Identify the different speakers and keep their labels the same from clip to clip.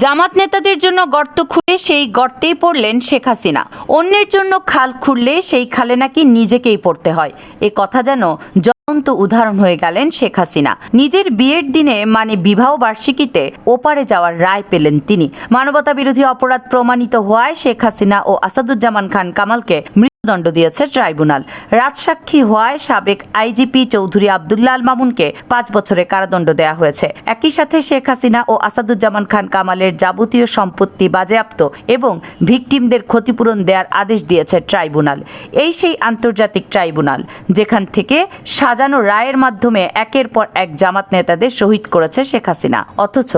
Speaker 1: জামাত নেতাদের জন্য গর্ত খুঁড়ে সেই গর্তেই পড়লেন শেখ হাসিনা। অন্যের জন্য খাল খুঁড়লে সেই খালে নাকি নিজেকেই পড়তে হয়। এ কথা যেন জ্বলন্ত উদাহরণ হয়ে গেলেন শেখ হাসিনা। নিজের বিয়ের দিনে মানে বিবাহ বার্ষিকীতে, ওপারে যাওয়ার রায় পেলেন তিনি। মানবতা বিরোধী অপরাধ প্রমাণিত হওয়ায় শেখ হাসিনা ও আসাদুজ্জামান খান কামালকে মৃত্যুদণ্ড দিয়েছে ট্রাইব্যুনাল। রাজসাক্ষী হওয়ায় সাবেক আইজিপি চৌধুরী আবদুল্লাহ আল মামুনকে পাঁচ বছরের কারাদণ্ড দেওয়া হয়েছে। একই সাথে শেখ হাসিনা ও আসাদুজ্জামান খান কামালের যাবতীয় সম্পত্তি বাজেয়াপ্ত এবং ভিকটিমদের ক্ষতিপূরণ দেওয়ার আদেশ দিয়েছে ট্রাইব্যুনাল। এই সেই আন্তর্জাতিক ট্রাইব্যুনাল, যেখান থেকে সাজানো রায়ের মাধ্যমে একের পর এক জামাত নেতাদের শহীদ করেছে শেখ হাসিনা। অথচ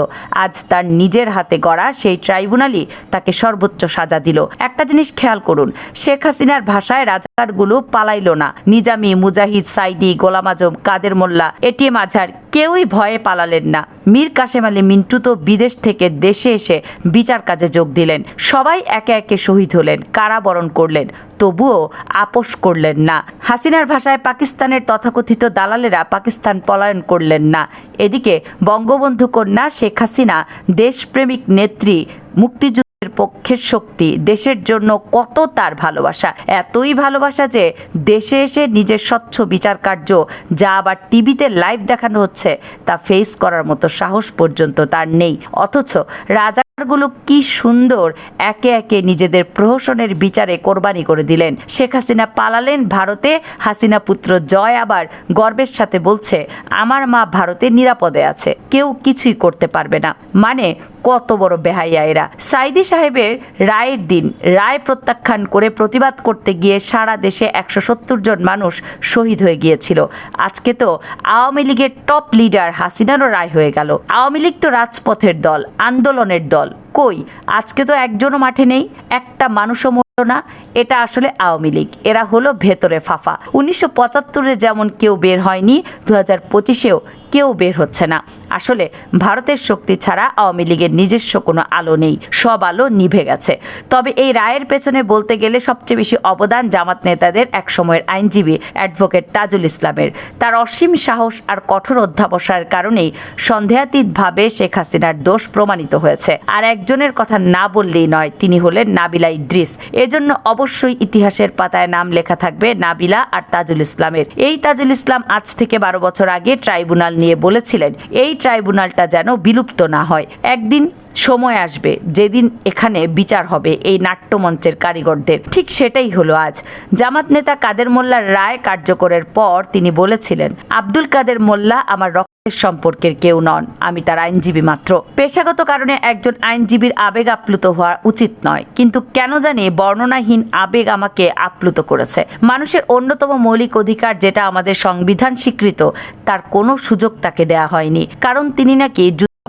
Speaker 1: আজ তার নিজের হাতে গড়া সেই ট্রাইব্যুনালই তাকে সর্বোচ্চ সাজা দিল। একটা জিনিস খেয়াল করুন, শেখ হাসিনার ভাষায় রাজাকারগুলো পালাইল না। নিজামি মুজাহিদ, সাইদি, গোলাম আজম, কাদের মোল্লা এটিএম আজহার কেউই ভয়ে পালালেন না। মীর কাশেম আলী মিন্টু তো বিদেশ থেকে দেশে এসে বিচার কাজে যোগ দিলেন। সবাই একে একে শহীদ হলেন, কারাবরণ করলেন, তবুও আপোষ করলেন না। হাসিনার ভাষায় পাকিস্তানের তথাকথিত দালালেরা পাকিস্তান পলায়ন করলেন না। এদিকে বঙ্গবন্ধু কন্যা শেখ হাসিনা দেশপ্রেমিক নেত্রী মুক্তিযুদ্ধ পক্ষের শক্তি, দেশের জন্য কত তার ভালোবাসা। এতই ভালোবাসা যে দেশে এসে নিজের স্বচ্ছ বিচার কার্য যা আবার টিভিতে লাইভ দেখানো হচ্ছে, তা ফেস করার মতো সাহস পর্যন্ত তার নেই। অথচ রাজাগুলো কি সুন্দর একে একে নিজেদের প্রহসনের বিচারে কোরবানি করে দিলেন। শেখ হাসিনা পালালেন ভারতে, হাসিনা পুত্র জয় আবার গর্বের সাথে বলছে, আমার মা ভারতে নিরাপদে আছে, কেউ কিছুই করতে পারবে না। মানে কত বড় বেহাইয়া এরা। সাইদি সাহেবের রায়ের দিন, রায় প্রত্যাখ্যান করে প্রতিবাদ করতে গিয়ে সারা দেশে একশো সত্তর জন মানুষ শহীদ হয়ে গিয়েছিল। আজকে তো আওয়ামী লীগের টপ লিডার হাসিনারও রায় হয়ে গেল। আওয়ামী লীগ তো রাজপথের দল, আন্দোলনের দল। কই, আজকে তো একজনও মাঠে নেই, একটা মানুষও মরল না, এটা আসলে আওয়ামী লীগ। এরা হলো ভেতরে ফাফা। উনিশশো পঁচাত্তরে যেমন কেউ বের হয়নি দু হাজার পঁচিশেও কেউ বের হচ্ছে না। আসলে ভারতের শক্তি ছাড়া আওয়ামী লীগের নিজস্ব কোনো আলো নেই। সব আলো নিভে গেছে। তবে এই রায়ের পেছনে বলতে গেলে সবচেয়ে বেশি অবদান জামাত নেতাদের এক সময়ের আইনজীবী অ্যাডভোকেট তাজুল ইসলামের। তার অসীম সাহস আর কঠোর অধ্যাবসার কারণেই সন্দেহাতীতভাবে শেখ হাসিনার দোষ প্রমাণিত হয়েছে। আর একজনের কথা না বললেই নয়, তিনি হলেন নাবিলা ইদ্রিস। এজন্য অবশ্যই ইতিহাসের পাতায় নাম লেখা থাকবে নাবিলা আর তাজুল ইসলামের। এই তাজুল ইসলাম আজ থেকে বারো বছর আগে ট্রাইব্যুনাল নিয়ে বলেছিলেন, এই ট্রাইব্যুনালটা যেন বিলুপ্ত না হয়। একদিন সময় আসবে যেদিন এখানে বিচার হবে এই নাট্যমঞ্চের কারিগরদের। ঠিক সেটাই হলো আজ। জামাত নেতা কাদের মোল্লার রায় কার্যকরের পর তিনি বলেছিলেন, আব্দুল কাদের মোল্লা আমার সম্পর্কের কেউ নন, আমি তার আইনজীবী মাত্র। পেশাগত কারণে একজন আইনজীবীর আবেগ আপ্লুত হওয়া উচিত নয়, কিন্তু কেন জানি বর্ণনাহীন আবেগ আমাকে আপ্লুত করেছে। মানুষের অন্যতম মৌলিক অধিকার যেটা আমাদের সংবিধান স্বীকৃত, তার কোনো সুযোগ তাকে দেয়া হয়নি, কারণ তিনি নাকি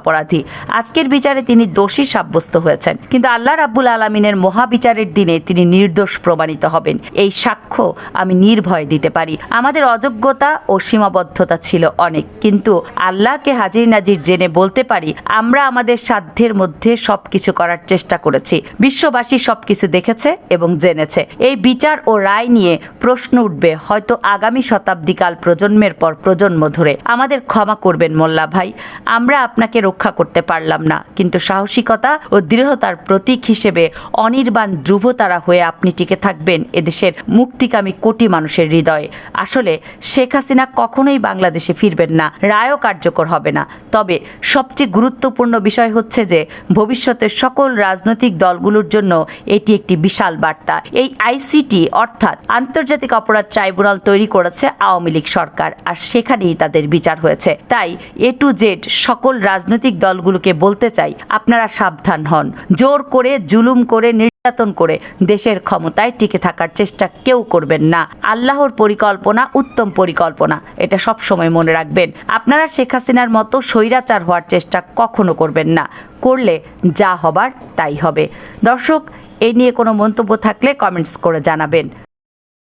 Speaker 1: অপরাধী। আজকের বিচারে তিনি দোষী সাব্যস্ত হয়েছেন। কিন্তু আল্লাহ রাব্বুল আলমিনের মহাবিচারের দিনে তিনি নির্দোষ প্রমাণিত হবেন। এই সাক্ষ্য আমি নির্ভয় দিতে পারি। আমাদের অযোগ্যতা ও সীমাবদ্ধতা ছিল অনেক। কিন্তু আল্লাহকে হাজির নাজির জেনে বলতে পারি, আমরা আমাদের সাধ্যের মধ্যে সবকিছু করার চেষ্টা করেছি। বিশ্ববাসী সবকিছু দেখেছে এবং জেনেছে। এই বিচার ও রায় নিয়ে প্রশ্ন উঠবে, হয়তো আগামী শতাব্দীকাল প্রজন্মের পর প্রজন্ম ধরে। আমাদের ক্ষমা করবেন মোল্লা ভাই। আমরা আপনাকে রক্ষা করতে পারলাম না। কিন্তু সাহসিকতা ও দৃঢ়তার প্রতীক হিসেবে অনির্বাণ ধ্রুবতারা হয়ে আপনি টিকে থাকবেন এদেশের মুক্তিকামী কোটি মানুষের হৃদয়ে। আসলে শেখ হাসিনা কখনোই বাংলাদেশে ফিরবেন না, রায়ও কার্যকর হবে না। তবে সবচেয়ে গুরুত্বপূর্ণ বিষয় হচ্ছে যে, ভবিষ্যতের সকল রাজনৈতিক দলগুলোর জন্য এটি একটি বিশাল বার্তা। এই আইসিটি অর্থাৎ আন্তর্জাতিক অপরাধ ট্রাইব্যুনাল, তৈরি করেছে আওয়ামী লীগ সরকার। আর সেখানেই তাদের বিচার হয়েছে। তাই এ টু জেড সকল রাজনৈতিক দলগুলোকে বলতে চাই, আপনারা সাবধান হন। জোর করে, জুলুম করে, নির্যাতন করে দেশের ক্ষমতায় টিকে থাকার চেষ্টা কেউ করবেন না। আল্লাহর পরিকল্পনা উত্তম পরিকল্পনা, এটা সব সময় মনে রাখবেন। আপনারা শেখ হাসিনার মতো স্বৈরাচার হওয়ার চেষ্টা কখনো করবেন না। করলে যা হবার তাই হবে। দর্শক এই নিয়ে কোনো মন্তব্য থাকলে কমেন্টস করে জানাবেন।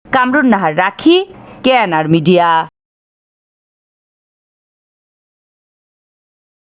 Speaker 1: কামরুন নাহার রাখি কেয়ানার মিডিয়া।